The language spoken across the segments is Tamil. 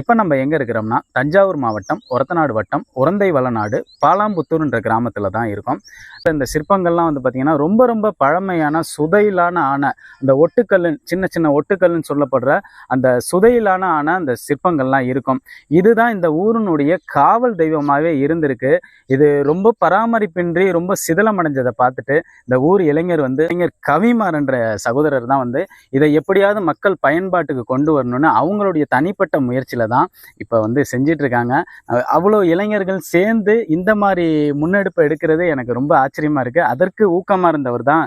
இப்போ நம்ம எங்கே இருக்கிறோம்னா தஞ்சாவூர் மாவட்டம் ஒரத்தநாடு வட்டம் உரந்தை வளநாடு பாலாம்புத்தூர்ன்ற கிராமத்தில் தான் இருக்கோம். இப்போ இந்த சிற்பங்கள்லாம் வந்து பார்த்திங்கன்னா ரொம்ப ரொம்ப பழமையான சுதையிலான ஆன அந்த ஒட்டுக்கல் சின்ன சின்ன ஒட்டுக்கல்லுன்னு சொல்லப்படுற அந்த சுதையிலான ஆன அந்த சிற்பங்கள்லாம் இருக்கும். இதுதான் இந்த ஊரினுடைய காவல் தெய்வமாகவே இருந்திருக்கு. இது ரொம்ப பராமரிப்பின்றி ரொம்ப சிதிலமடைஞ்சதை பார்த்துட்டு இந்த ஊர் இளைஞர் வந்து இளைஞர் கவிமாறன்ற சகோதரர் தான் வந்து இதை எப்படியாவது மக்கள் பயன்பாட்டுக்கு கொண்டு வரணும்னு அவங்களுடைய தனிப்பட்ட முயற்சியில் தான் இப்போ வந்து செஞ்சிட்டு இருக்காங்க அஹ் அவ்வளோ இளைஞர்கள் சேர்ந்து இந்த மாதிரி முன்னெடுப்பு எடுக்கிறது எனக்கு ரொம்ப ஆச்சரியமா இருக்கு. அதற்கு ஊக்கமா இருந்தவர் தான்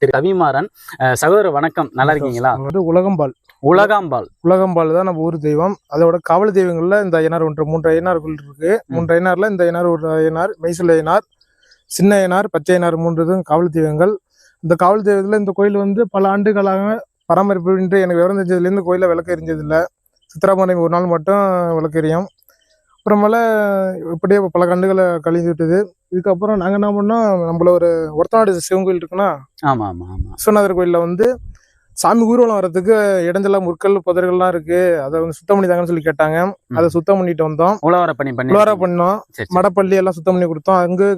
திரு கவிமாறன் அஹ், சகோதரர் வணக்கம். நல்லா இருக்கீங்களா? வந்து உலகம்பால். உலகாம்பாள் உலகம்பால் தான் நம்ம ஊர் தெய்வம். அதோட காவல் தெய்வங்கள்ல இந்த ஐயனார் ஒன்று மூன்று ஐயனார்கள் இருக்கு. மூன்று ஐயனார்ல இந்த ஐயனார் ஒரு ஐயனார் மெய்சல் ஐயனார் சின்ன ஐயனார் பச்சை ஐயனார் மூன்று இதுவும் காவல் தெய்வங்கள். இந்த காவல் தெய்வத்துல இந்த கோயில் வந்து பல ஆண்டுகளாக பராமரிப்பு இன்றி எனக்கு விவரம் தெரிஞ்சதுலேருந்து கோயிலில் விளக்கு எரிஞ்சதில்லை. சித்திராமணி ஒரு நாள் மட்டும் விளக்கு எரியும் அப்புறமேல இப்படியே பல கண்டுகளை கழிஞ்சு விட்டுது. இதுக்கப்புறம் நாங்கள் என்ன பண்ணோம்? நம்மள ஒரு ஒருத்தநாடு சிவன் கோயில் இருக்குன்னா ஆமா ஆமா ஆமா. விஸ்வநாதர் கோயிலில் வந்து சாமி ஊர்வலம் வர்றதுக்கு இடஞ்செல்லாம் முற்கள் புதர்கள்லாம் இருக்கு. அதை வந்து சுத்தம் பண்ணித்தாங்கன்னு சொல்லி கேட்டாங்க. அதை சுத்தம் பண்ணிட்டு வந்தோம். உழவர பணி பண்ணி உலவரா பண்ணோம். மடப்பள்ளி எல்லாம் சுத்தம் பண்ணி கொடுத்தோம். அங்கே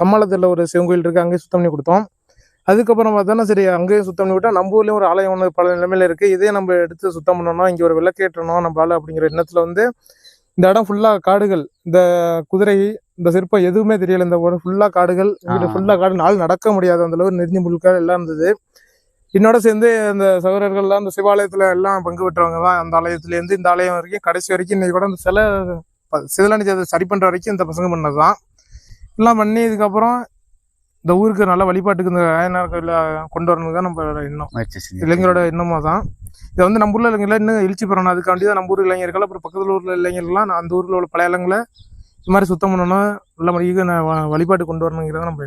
கம்மலத்தில் ஒரு சிவன் கோயில் இருக்கு அங்கேயும் சுத்தம் பண்ணி கொடுத்தோம். அதுக்கப்புறம் பார்த்தோன்னா சரி அங்கேயும் சுத்தம் பண்ணி விட்டா நம்ம ஊர்லயும் ஒரு ஆலயம் ஒன்று பல நிலைமையில இருக்கு. இதே நம்ம எடுத்து சுத்தம் பண்ணணும் இங்கே ஒரு விளக்கேற்றணும் நம்மளால அப்படிங்கிற எண்ணத்துல வந்து இந்த இடம் ஃபுல்லா காடுகள் இந்த குதிரை இந்த சிற்பம் எதுவுமே தெரியல. இந்த ஃபுல்லா காடுகள் ஆ. ஃபுல்லா காடு நாள் நடக்க முடியாத அந்த அளவு நெறிஞ்சு முழுக்காடு எல்லாம் இருந்தது. என்னோட சேர்ந்து அந்த சகோதரர்கள்லாம் அந்த சிவாலயத்துல எல்லாம் பங்கு பெற்றவங்க தான். அந்த ஆலயத்துல இருந்து இந்த ஆலயம் வரைக்கும் கடைசி வரைக்கும் இன்னைக்கு கூட அந்த சிலை அதை சரி பண்ற வரைக்கும் இந்த பசங்க பண்ணதுதான். எல்லாம் பண்ணி இதுக்கப்புறம் இந்த ஊருக்கு நல்ல வழிபாட்டுக்கு இந்த ஆயனார் கோயில கொண்டு வரணும் தான் நம்ம எண்ணம். இளைஞரோட எண்ணமா தான் இதை வந்து நம்ம ஊர்ல இளைஞர்கள் இன்னும் எழுச்சி பெறணும். அதுக்காண்டி தான் நம்ம ஊர் இளைஞர்கள் அப்புறம் பக்கத்துல ஊர்ல இளைஞர்கள்லாம் அந்த ஊர்ல உள்ள பழைய இடங்களை இது மாதிரி சுத்தம் பண்ணணும். நல்ல முறைக்கு வழிபாட்டு கொண்டு வரணுங்கிறத நம்ம எண்ணம்.